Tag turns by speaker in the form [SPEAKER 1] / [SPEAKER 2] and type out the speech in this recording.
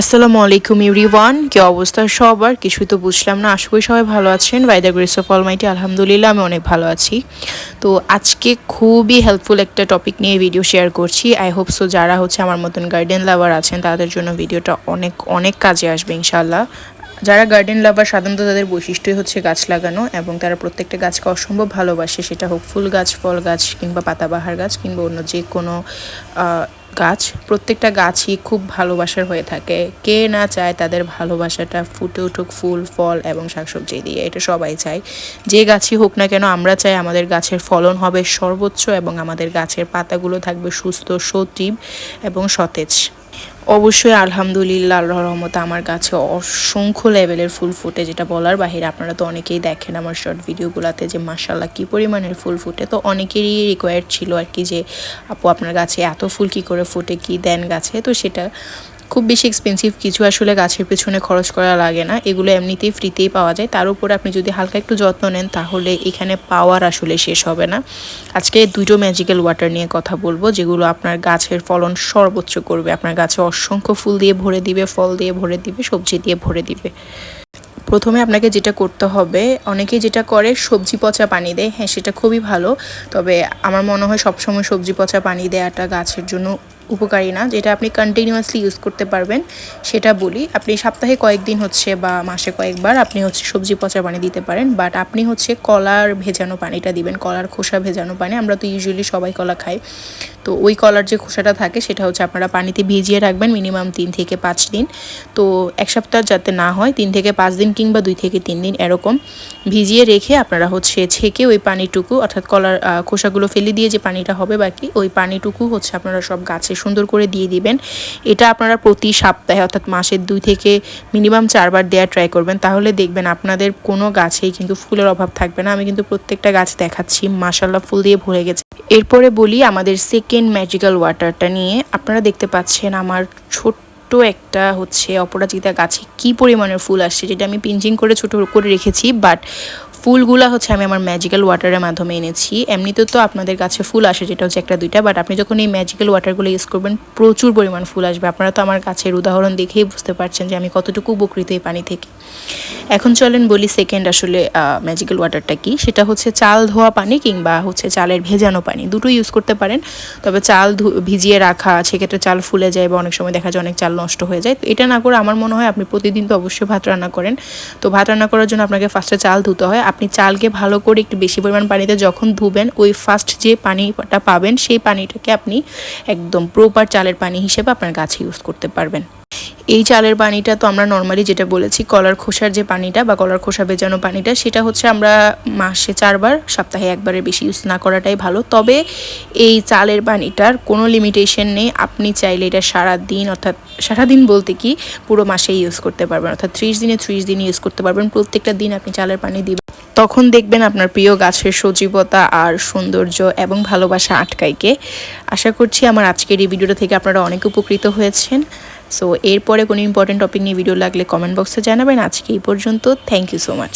[SPEAKER 1] আসসালামু আলাইকুম ইউরিওয়ান কি অবস্থা সবার? কিছুই তো বুঝলাম না, আশা করি সবাই ভালো আছেন। By the grace of almighty আলহামদুলিল্লাহ, আমি অনেক ভালো আছি। তো আজকে খুবই হেল্পফুল একটা টপিক নিয়ে ভিডিও শেয়ার করছি। আই হোপ সো যারা হচ্ছে আমার মতন গার্ডেন লাভার আছেন, তাদের জন্য ভিডিওটা অনেক অনেক কাজে আসবে ইনশাল্লাহ যারা গার্ডেন লাভার সাধারণত তাদের বৈশিষ্ট্যই হচ্ছে গাছ লাগানো এবং তারা প্রত্যেকটা গাছকে অসম্ভব ভালোবাসে। সেটা হোক ফুল গাছ, ফল গাছ কিংবা পাতাবাহার গাছ কিংবা অন্য যে কোনো গাছ, প্রত্যেকটা গাছই খুব ভালোবাসার হয়ে থাকে। কে না চায় তাদের ভালোবাসাটা ফুটে উঠুক ফুল, ফল এবং শাকসবজি দিয়ে, এটা সবাই চায়। যে গাছই হোক না কেন, আমরা চাই আমাদের গাছের ফলন হবে সর্বোচ্চ এবং আমাদের গাছের পাতাগুলো থাকবে সুস্থ, সজীব এবং সতেজ। অবশ্যই আলহামদুলিল্লাহ রহমতে আমার কাছে অসংখ্য লেভেলের ফুল ফুটে যেটা বলার বাহিরে আপনারা তো অনেকেই দেখেন আমার শর্ট ভিডিওগুলোতে যে মাসাল্লাহ কী পরিমাণের ফুল ফুটে। তো অনেকেরই রিকোয়ার্ড ছিল আর কি যে, আপু, আপনার গাছে এত ফুল কী করে ফুটে, কি দেন গাছে? তো সেটা খুব বেশি এক্সপেন্সিভ কিছু আসলে গাছের পেছনে খরচ করা লাগে না। এগুলো এমনিতেই ফ্রিতেই পাওয়া যায়। তার উপরে আপনি যদি হালকা একটু যত্ন নেন, তাহলে এখানে পাওয়ার আসলে শেষ হবে না। আজকে দুটো ম্যাজিক্যাল ওয়াটার নিয়ে কথা বলব, যেগুলো আপনার গাছের ফলন সর্বোচ্চ করবে। আপনার গাছে অসংখ্য ফুল দিয়ে ভরে দিবে, ফল দিয়ে ভরে দিবে, সবজি দিয়ে ভরে দিবে। প্রথমে আপনাকে যেটা করতে হবে, অনেকেই যেটা করে, সবজি পচা পানি দেয়। হ্যাঁ সেটা খুবই ভালো। তবে আমার মনে হয় সবসময় সবজি পচা পানি দেওয়াটা গাছের জন্য উপকারী না, যেটা আপনি কন্টিনিউয়াসলি ইউজ করতে পারবেন, সেটা বলি। আপনি সপ্তাহে কয়েকদিন হচ্ছে বা মাসে কয়েকবার আপনি হচ্ছে সবজি পচা পানি দিতে পারেন বাট আপনি হচ্ছে কলার ভেজানো পানিটা দিবেন, কলার খোসা ভেজানো পানি। আমরা তো ইউজুয়ালি সবাই কলা খাই। তো ওই কলার যে খোসাটা থাকে, সেটা হচ্ছে আপনারা পানিতে ভিজিয়ে রাখবেন মিনিমাম তিন থেকে পাঁচ দিন। তো এক সপ্তাহ যাতে না হয়, তিন থেকে পাঁচ দিন কিংবা দুই থেকে তিন দিন এরকম ভিজিয়ে রেখে আপনারা হচ্ছে ছেঁকে ওই পানিটুকু, অর্থাৎ কলার খোসাগুলো ফেলে দিয়ে যে পানিটা হবে বাকি, ওই পানিটুকু হচ্ছে আপনারা সব গাছে সুন্দর করে দিয়ে দিবেন। এটা আপনারা প্রতি সপ্তাহে, অর্থাৎ মাসের দুই থেকে মিনিমাম চারবার দেওয়া ট্রাই করবেন। তাহলে দেখবেন আপনাদের কোনো গাছেই কিন্তু ফুলের অভাব থাকবে না। আমি কিন্তু প্রত্যেকটা গাছ দেখাচ্ছি মাসাল্লাহ ফুল দিয়ে ভরে গেছে। এরপরে বলি আমাদের সেকেন্ড ম্যাজিক্যাল ওয়াটারটা নিয়ে। আপনারা দেখতে পাচ্ছেন আমার ছোট্ট একটা হচ্ছে অপরাজিতা গাছে কি পরিমাণের ফুল আসছে, যেটা আমি পিঞ্চিং করে ছোট করে রেখেছি বাট ফুলগুলা হচ্ছে আমি আমার ম্যাজিক্যাল ওয়াটারের মাধ্যমে এনেছি। এমনিতে তো আপনাদের কাছে ফুল আসে, যেটা হচ্ছে একটা দুইটা বাট আপনি যখন এই ম্যাজিক্যাল ওয়াটারগুলো ইউজ করবেন, প্রচুর পরিমাণ ফুল আসবে। আপনারা তো আমার গাছের উদাহরণ দেখেই বুঝতে পারছেন যে আমি কতটুকু উপকৃত এই পানি থেকে। এখন চলেন বলি সেকেন্ড আসলে ম্যাজিক্যাল ওয়াটারটা কি? সেটা হচ্ছে চাল ধোয়া পানি কিংবা হচ্ছে চালের ভেজানো পানি। দুটো ইউজ করতে পারেন, তবে চাল ভিজিয়ে রাখা, সেক্ষেত্রে চাল ফুলে যায় বা অনেক সময় দেখা যায় অনেক চাল নষ্ট হয়ে যায়। তো এটা না করে আমার মনে হয় আপনি প্রতিদিন তো অবশ্যই ভাত রান্না করেন। তো ভাত রান্না করার জন্য আপনাকে ফার্স্টে চাল ধুতে হয়। আপনি চালকে ভালো করে একটু বেশি পরিমাণ পানিতে যখন ধুবেন, ওই ফার্স্ট যে পানিটা পাবেন, সেই পানিটাকে আপনি একদম প্রপার চালের পানি হিসেবে আপনার গাছে ইউজ করতে পারবেন। এই চালের পানিটা তো আমরা নর্মালি যেটা বলেছি, কলার খোসার যে পানিটা বা কলার খোসা বেজানো পানিটা, সেটা হচ্ছে আমরা মাসে চারবার, সপ্তাহে একবারের বেশি ইউজ না করাটাই ভালো। তবে এই চালের পানিটার কোনো লিমিটেশন নেই। আপনি চাইলে এটা সারা দিন অর্থাৎ, সারাদিন বলতে কি, পুরো মাসে ইউজ করতে পারবেন। অর্থাৎ ত্রিশ দিনে ত্রিশ দিন ইউজ করতে পারবেন। প্রত্যেকটা দিন আপনি চালের পানি দিবেন। তখন দেখবেন আপনার প্রিয় গাছের সজীবতা আর সৌন্দর্য এবং ভালোবাসা আটকাইকে আশা করছি আমার আজকের এই ভিডিওটা থেকে আপনারা অনেক উপকৃত হয়েছেন। সো এরপরে কোনো ইম্পর্টেন্ট টপিক নিয়ে ভিডিও লাগলে কমেন্ট বক্সে জানাবেন। আজকে এই পর্যন্ত। Thank you so much